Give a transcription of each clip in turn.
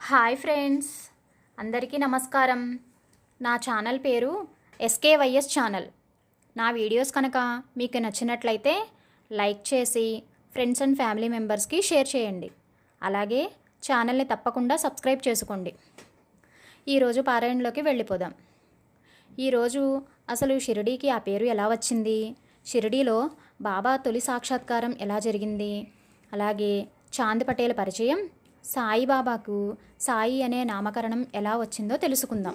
Hi friends అందరికీ నమస్కారం. నా ఛానల్ పేరు ఎస్కేవైఎస్ ఛానల్. నా వీడియోస్ కనుక మీకు నచ్చినట్లయితే లైక్ చేసి ఫ్రెండ్స్ అండ్ ఫ్యామిలీ మెంబర్స్కి షేర్ చేయండి. అలాగే ఛానల్ని తప్పకుండా సబ్స్క్రైబ్ చేసుకోండి. ఈరోజు పారాయణలోకి వెళ్ళిపోదాం. ఈరోజు అసలు షిరిడీకి ఆ పేరు ఎలా వచ్చింది? షిరిడీలో బాబా తొలి సాక్షాత్కారం ఎలా జరిగింది? అలాగే చాంద్ పటేల్ పరిచయం సాయిబాబాకు సాయి అనే నామకరణం ఎలా వచ్చిందో తెలుసుకుందాం.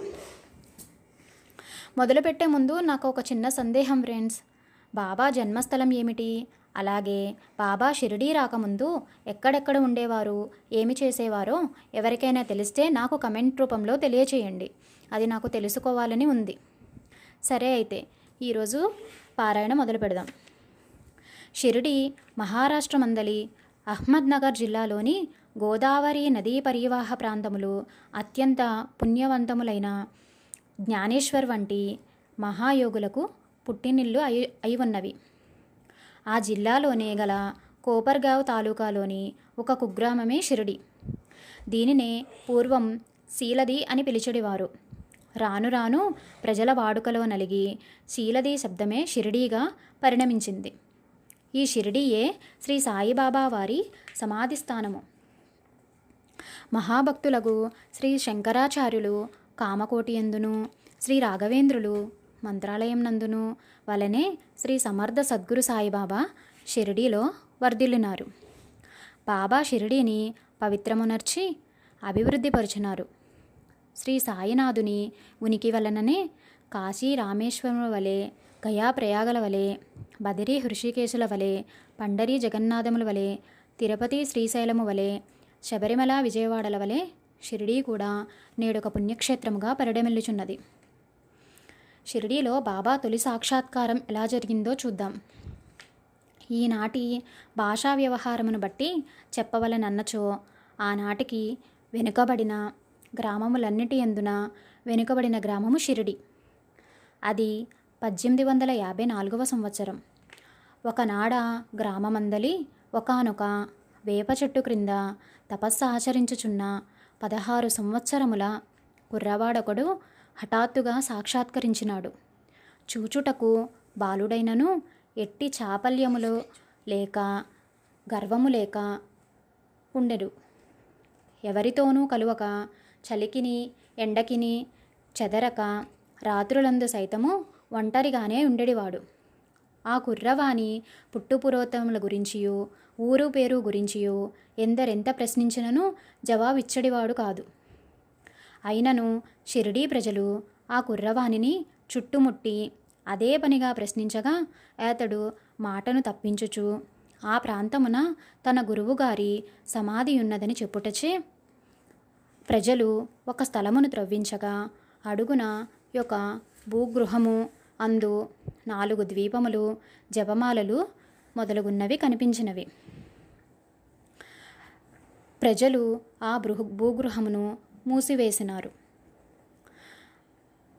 మొదలుపెట్టే ముందు నాకు ఒక చిన్న సందేహం ఫ్రెండ్స్. బాబా జన్మస్థలం ఏమిటి? అలాగే బాబా షిరిడీ రాకముందు ఎక్కడెక్కడ ఉండేవారు? ఏమి చేసేవారో ఎవరికైనా తెలిస్తే నాకు కమెంట్ రూపంలో తెలియచేయండి. అది నాకు తెలుసుకోవాలని ఉంది. సరే అయితే ఈరోజు పారాయణ మొదలు పెడదాం. షిరిడి మహారాష్ట్ర మందలి అహ్మద్నగర్ జిల్లాలోని గోదావరి నదీ పరివాహ ప్రాంతములు అత్యంత పుణ్యవంతములైన జ్ఞానేశ్వర్ వంటి మహాయోగులకు పుట్టినిల్లు అయి అయి ఉన్నవి. ఆ జిల్లాలోనే గల కోపర్గావ్ తాలూకాలోని ఒక కుగ్రామమే షిరిడి. దీనినే పూర్వం శీలది అని పిలిచెడివారు. రాను రాను ప్రజల వాడుకలో నలిగి శీలది శబ్దమే షిరిడీగా పరిణమించింది. ఈ షిరిడీయే శ్రీ సాయిబాబా వారి సమాధి స్థానము మహాభక్తులకు శ్రీ శంకరాచార్యులు కామకోటి ఎందును శ్రీ రాఘవేంద్రులు మంత్రాలయం నందును వలనే శ్రీ సమర్థ సద్గురు సాయిబాబా షిరిడీలో వర్ధిల్లినారు. బాబా షిరిడీని పవిత్రమునర్చి అభివృద్ధిపరిచినారు. శ్రీ సాయినాథుని ఉనికి వలననే కాశీ రామేశ్వరం వలె గయా ప్రయాగల వలె బదిరీ హృషికేశుల వలె పండరీ జగన్నాథముల వలె తిరుపతి శ్రీశైలము వలె శబరిమల విజయవాడల వలె షిరిడీ కూడా నేడొక పుణ్యక్షేత్రముగా పరిడమిల్లుచున్నది షిరిడీలో బాబా తొలి సాక్షాత్కారం ఎలా జరిగిందో చూద్దాం. ఈనాటి భాషా వ్యవహారమును బట్టి చెప్పవలనన్నచో ఆనాటికి వెనుకబడిన గ్రామములన్నిటి ఎందున వెనుకబడిన గ్రామము షిరిడి. అది పద్దెనిమిది వందల యాభై నాలుగవ సంవత్సరం. ఒకనాడ గ్రామమందలి ఒకనొక వేప చెట్టు క్రింద తపస్సు ఆచరించుచున్న పదహారు సంవత్సరముల కుర్రవాడొకడు హఠాత్తుగా సాక్షాత్కరించినాడు. చూచుటకు బాలుడైనను ఎట్టి చాపల్యములు లేక గర్వము లేక ఉండెడు. ఎవరితోనూ కలువక చలికిని ఎండకిని చెదరక రాత్రులందు సైతము ఒంటరిగానే ఉండేవాడు ఆ కుర్రవాణి పుట్టుపురోత్తముల గురించియో ఊరు పేరు గురించియో ఎందరెంత ప్రశ్నించినను జవాబిచ్చడివాడు కాదు. అయినను షిరిడీ ప్రజలు ఆ కుర్రవాణిని చుట్టుముట్టి అదే పనిగా ప్రశ్నించగా అతడు మాటను తప్పించుచు ఆ ప్రాంతమున తన గురువుగారి సమాధి ఉన్నదని చెప్పుటచే ప్రజలు ఒక స్థలమును త్రవ్వించగా అడుగున యొక్క భూగృహము అందు నాలుగు ద్వీపములు జపమాలలు మొదలగున్నవి కనిపించినవి. ప్రజలు ఆ బృహ భూగృహమును మూసివేసినారు.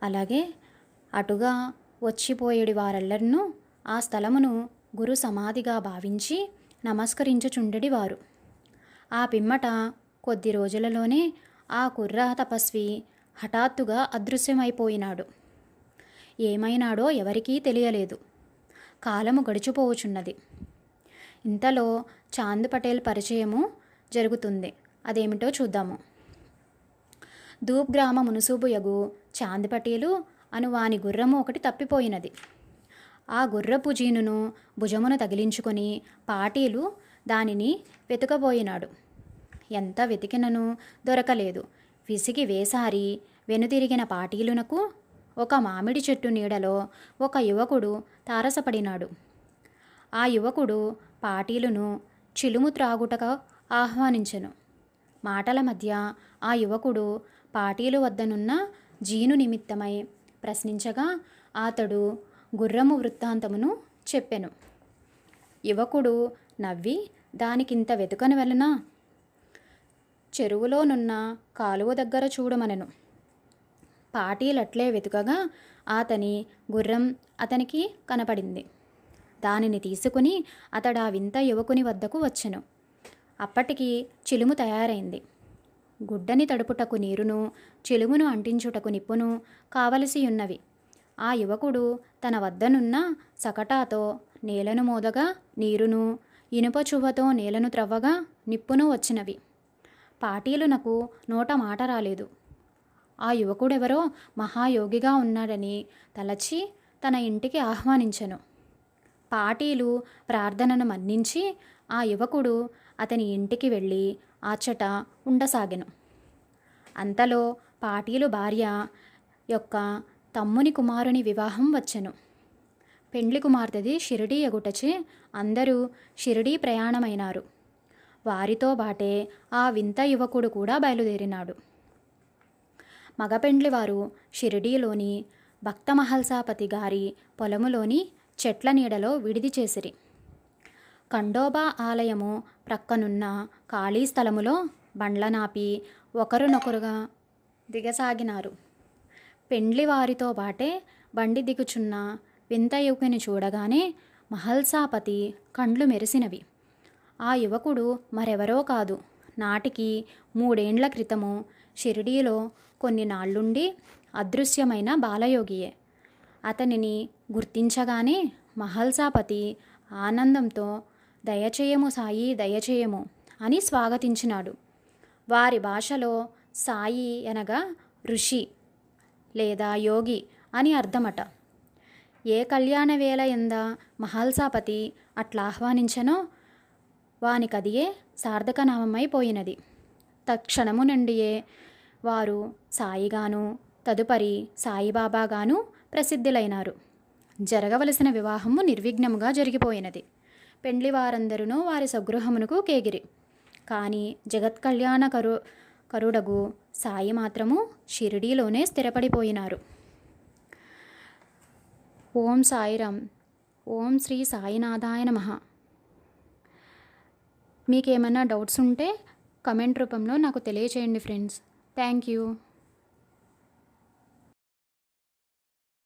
అలాగే అటుగా వచ్చిపోయేడి వారెల్లరినూ ఆ స్థలమును గురు సమాధిగా భావించి నమస్కరించుచుండెడి వారు ఆ పిమ్మట కొద్ది రోజులలోనే ఆ కుర్ర తపస్వి హఠాత్తుగా అదృశ్యమైపోయినాడు. ఏమైనాడో ఎవరికీ తెలియలేదు. కాలము గడిచిపోవచున్నది. ఇంతలో చాంద్ పటేల్ పరిచయము జరుగుతుంది. అదేమిటో చూద్దాము. ధూప్ గ్రామ మునుసూబు యగు చాంద్ పటేలు అను వాని గుర్రము ఒకటి తప్పిపోయినది. ఆ గుర్రపు జీనును భుజమును తగిలించుకొని పాటీలు దానిని వెతుకబోయినాడు. ఎంత వెతికినను దొరకలేదు. విసిగి వేసారి వెనుతిరిగిన పాటీలునకు ఒక మామిడి చెట్టు నీడలో ఒక యువకుడు తారసపడినాడు. ఆ యువకుడు పాటీలును చిలుము త్రాగుటకు ఆహ్వానించెను. మాటల మధ్య ఆ యువకుడు పాటీలు వద్దనున్న జీను నిమిత్తమై ప్రశ్నించగా అతడు గుర్రము వృత్తాంతమును చెప్పెను. యువకుడు నవ్వి దానికింత వెతుకని వలన చెరువులోనున్న కాలువ దగ్గర చూడమనెను. పాటీలట్లే వెతుకగా అతని గుర్రం అతనికి కనపడింది. దానిని తీసుకుని అతడు ఆ వింత యువకుని వద్దకు వచ్చెను. అప్పటికి చిలుము తయారైంది. గుడ్డని తడుపుటకు నీరును చెలుమును అంటించుటకు నిప్పును కావలసి ఉన్నవి ఆ యువకుడు తన వద్దనున్న సకటాతో నేలను మోదగా నీరును ఇనుప చువ్వతో నేలను త్రవ్వగా నిప్పును వచ్చినవి. పాటీలునకు నోట మాట రాలేదు. ఆ యువకుడెవరో మహాయోగిగా ఉన్నాడని తలచి తన ఇంటికి ఆహ్వానించెను. పాటీలు ప్రార్థనను మన్నించి ఆ యువకుడు అతని ఇంటికి వెళ్ళి ఆచట ఉండసాగెను. అంతలో పాటీలు భార్య యొక్క తమ్ముని కుమారుని వివాహం వచ్చెను. పెండ్లి కుమార్తెది షిరిడీ ఎగుటచే అందరూ షిరిడీ ప్రయాణమైనారు. వారితో బాటే ఆ వింత యువకుడు కూడా బయలుదేరినాడు. మగపెండ్లివారు షిరిడీలోని భక్తమహల్సాపతి గారి పొలములోని చెట్ల నీడలో విడిది చేసిరి. ఖండోబా ఆలయము ప్రక్కనున్న ఖాళీ స్థలములో బండ్ల నాపి ఒకరినొకరుగా దిగసాగినారు. పెండ్లి వారితో బాటే బండి దిగుచున్న వింత యువకుని చూడగానే మహల్సాపతి కండ్లు మెరిసినవి. ఆ యువకుడు మరెవరో కాదు. నాటికి మూడేండ్ల క్రితము షిరిడీలో కొన్ని నాళ్ళుండి అదృశ్యమైన బాలయోగియే. అతనిని గుర్తించగానే మహల్సాపతి ఆనందంతో దయచేయము సాయి దయచేయము అని స్వాగతించినాడు. వారి భాషలో సాయి అనగా ఋషి లేదా యోగి అని అర్థమట. ఏ కళ్యాణ వేళ ఎంద మహల్సాపతి అట్లా ఆహ్వానించనో? వానికదియే సార్థకనామమైపోయినది తక్షణము నుండియే వారు సాయిగాను తదుపరి సాయిబాబాగాను ప్రసిద్ధులైనారు. జరగవలసిన వివాహము నిర్విఘ్నముగా జరిగిపోయినది. పెండ్లి వారందరూ వారి స్వగృహమునకు కేగిరి. కానీ జగత్ కళ్యాణ కరు కరుడగు సాయి మాత్రము షిరిడీలోనే స్థిరపడిపోయినారు. ఓం సాయిరామ్ ఓం శ్రీ సాయినాథాయ నమ. మీకేమైనా డౌట్స్ ఉంటే కమెంట్ రూపంలో నాకు తెలియచేయండి ఫ్రెండ్స్. Thank you.